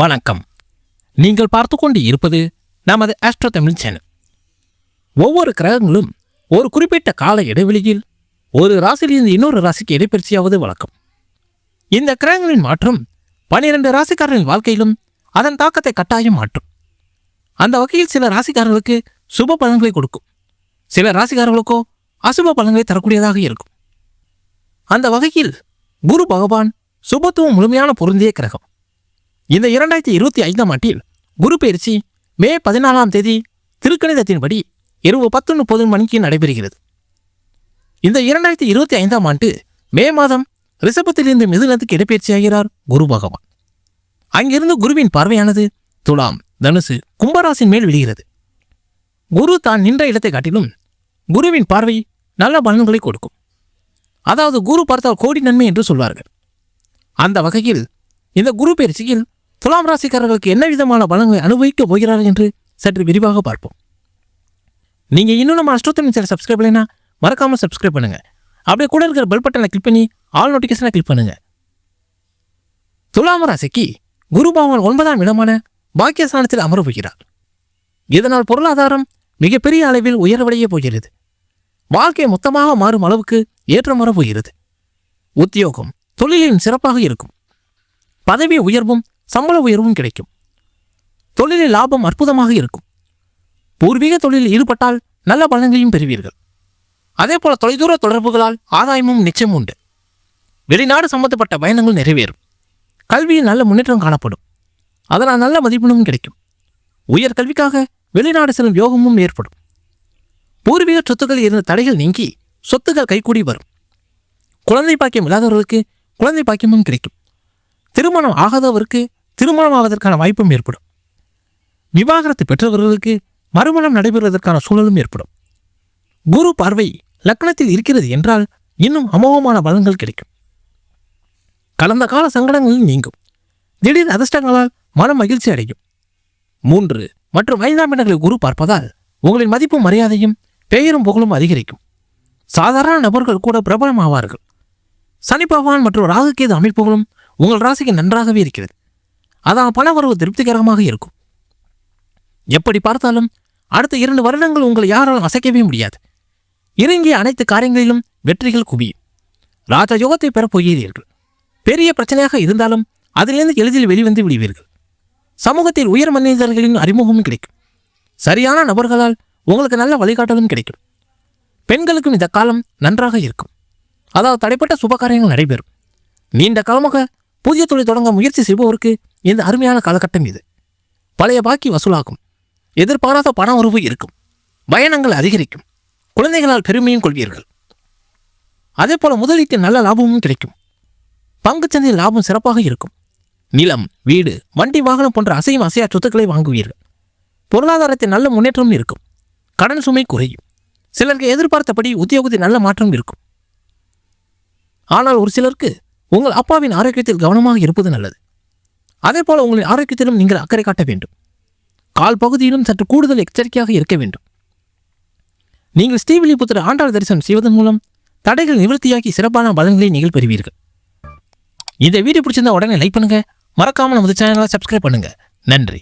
வணக்கம். நீங்கள் பார்த்து கொண்டு இருப்பது நமது ஆஸ்ட்ரோ தமிழ் சேனல் ஒவ்வொரு கிரகங்களும் ஒரு குறிப்பிட்ட கால இடைவெளியில் ஒரு ராசியிலிருந்து இன்னொரு ராசிக்கு இடைப்பெயர்ச்சியாவது வழக்கம். இந்த கிரகங்களின் மாற்றம் பனிரெண்டு ராசிக்காரர்களின் வாழ்க்கையிலும் அதன் தாக்கத்தை கட்டாயம் மாற்றும். அந்த வகையில் சில ராசிக்காரர்களுக்கு சுப பலன்களை கொடுக்கும். சில ராசிக்காரர்களுக்கோ அசுப பலன்களை தரக்கூடியதாக இருக்கும். அந்த வகையில் குரு பகவான் சுபத்துவம் முழுமையான பொருந்திய கிரகம். இந்த இரண்டாயிரத்தி இருபத்தி ஐந்தாம் ஆண்டில் குரு பயிற்சி மே பதினாலாம் தேதி திருக்கணிதத்தின்படி இரவு பத்து முப்பது மணிக்கு நடைபெறுகிறது. இந்த இரண்டாயிரத்தி இருபத்தி ஐந்தாம் ஆண்டு மே மாதம் ரிஷபத்திலிருந்து மிதுனத்துக்கு இடப்பெயர்ச்சியாகிறார் குரு பகவான். அங்கிருந்து குருவின் பார்வையானது துலாம் தனுசு கும்பராசின் மேல் விழுகிறது. குரு தான் நின்ற இடத்தை காட்டிலும் குருவின் பார்வை நல்ல பலன்களை கொடுக்கும். அதாவது குரு பார்த்தால் கோடி நன்மை என்று சொல்வார்கள். அந்த வகையில் இந்த குரு பயிற்சியில் துலாம் ராசிக்காரர்களுக்கு என்ன விதமான பலன்களை அனுபவிக்கப் போகிறார்கள் என்று சற்று விரிவாக பார்ப்போம். நீங்க இன்னும் நம்ம அஷ்டோத்தமிழ் சேனல் சப்ஸ்கிரைப் இல்லைன்னா மறக்காம சப்ஸ்கிரைப் பண்ணுங்க. அப்படியே கூட இருக்கிற பெல் பட்டனை கிளிக் பண்ணி ஆல் நோட்டிஃபிகேஷனை கிளிக் பண்ணுங்க. துலாம் ராசிக்கு குரு பகவான் ஒன்பதாம் இடமான பாக்கியஸ்தானத்தில் அமர போகிறார். இதனால் பொருளாதாரம் மிகப்பெரிய அளவில் உயர்வடைய போகிறது. வாழ்க்கை மொத்தமாக மாறும் அளவுக்கு ஏற்றம் வரப்போகிறது உத்தியோகம் தொழிலின் சிறப்பாக இருக்கும். பதவி உயர்வும் சம்பள உயர்வும் கிடைக்கும். தொழிலில் லாபம் அற்புதமாக இருக்கும். பூர்வீக தொழிலில் ஈடுபட்டால் நல்ல பலன்களையும் பெறுவீர்கள். அதே போல தொலைதூர தொடர்புகளால் ஆதாயமும் நிச்சயம் உண்டு. வெளிநாடு சம்பந்தப்பட்ட பயணங்கள் நிறைவேறும். கல்வியில் நல்ல முன்னேற்றம் காணப்படும். அதனால் நல்ல மதிப்பெண்ணும் கிடைக்கும். உயர் கல்விக்காக வெளிநாடு செல்லும் யோகமும் ஏற்படும். பூர்வீக சொத்துக்களில் இருந்த தடைகள் நீங்கி சொத்துக்கள் கைகூடி வரும். குழந்தை பாக்கியம் இல்லாதவர்களுக்கு குழந்தை பாக்கியமும் கிடைக்கும். திருமணம் ஆகாதவருக்கு திருமணம் ஆவதற்கான வாய்ப்பும் ஏற்படும். விவாகரத்து பெற்றவர்களுக்கு மறுமணம் நடைபெறுவதற்கான சூழலும் ஏற்படும். குரு பார்வை லக்னத்தில் இருக்கிறது என்றால் இன்னும் அமோகமான பலன்கள் கிடைக்கும். கடந்த கால சங்கடங்கள் நீங்கும். திடீர் அதிர்ஷ்டங்களால் மனம் மகிழ்ச்சி அடையும். மூன்று மற்றும் ஐந்தாம் இடங்களை குரு பார்ப்பதால் உங்களின் மதிப்பும் மரியாதையும் பெயரும் புகழும் அதிகரிக்கும். சாதாரண நபர்கள் கூட பிரபலம் ஆவார்கள் சனி பகவான் மற்றும் ராகுகேது அமைப்புகளும் உங்கள் ராசிக்கு நன்றாகவே இருக்கிறது. அதான் பணவரவு திருப்திகரமாக இருக்கும். எப்படி பார்த்தாலும் அடுத்த இரண்டு வருடங்கள் உங்களை யாராலும் அசைக்கவே முடியாது. இறங்கிய அனைத்து காரியங்களிலும் வெற்றிகள் குவியும். ராஜயோகத்தை பெறப் போகிறீர்கள் பெரிய பிரச்சனையாக இருந்தாலும் அதிலிருந்து எளிதில் வெளிவந்து விடுவீர்கள். சமூகத்தில் உயர் மனிதர்களின் அறிமுகமும் கிடைக்கும். சரியான நபர்களால் உங்களுக்கு நல்ல வழிகாட்டலும் கிடைக்கும். பெண்களுக்கும் இந்த காலம் நன்றாக இருக்கும். அதாவது தடைப்பட்ட சுபகாரியங்கள் நடைபெறும். நீண்ட காலமாக புதிய தொழில் தொடங்க முயற்சி செய்பவருக்கு இந்த அருமையான காலகட்டம் இது. பழைய பாக்கி வசூலாகும். எதிர்பாராத பண உறவு இருக்கும். பயணங்கள் அதிகரிக்கும். குழந்தைகளால் பெருமையும் கொள்வீர்கள். அதே போல முதலீட்டில் நல்ல லாபமும் கிடைக்கும். பங்குச்சந்தையில் லாபம் சிறப்பாக இருக்கும். நிலம் வீடு வண்டி வாகனம் போன்ற அசையும் அசையா சொத்துக்களை வாங்குவீர்கள். பொருளாதாரத்தில் நல்ல முன்னேற்றமும் இருக்கும். கடன் சுமை குறையும். சிலருக்கு எதிர்பார்த்தபடி உத்தியோகத்தில் நல்ல மாற்றம் இருக்கும். ஆனால் ஒரு சிலருக்கு உங்கள் அப்பாவின் ஆரோக்கியத்தில் கவனமாக இருப்பது நல்லது. அதே போல் உங்களின் ஆரோக்கியத்திலும் நீங்கள் அக்கறை காட்ட வேண்டும். கால் பகுதியிலும் சற்று கூடுதல் எச்சரிக்கையாக இருக்க வேண்டும். நீங்கள் ஸ்ரீவில்லிபுத்திர ஆண்டாள் தரிசனம் செய்வதன் மூலம் தடைகள் நிவர்த்தியாக்கி சிறப்பான பலன்களை நீங்கள் பெறுவீர்கள். இந்த வீடியோ பிடிச்சிருந்தா உடனே லைக் பண்ணுங்கள் மறக்காமல் நமது சேனலை சப்ஸ்கிரைப் பண்ணுங்கள் நன்றி.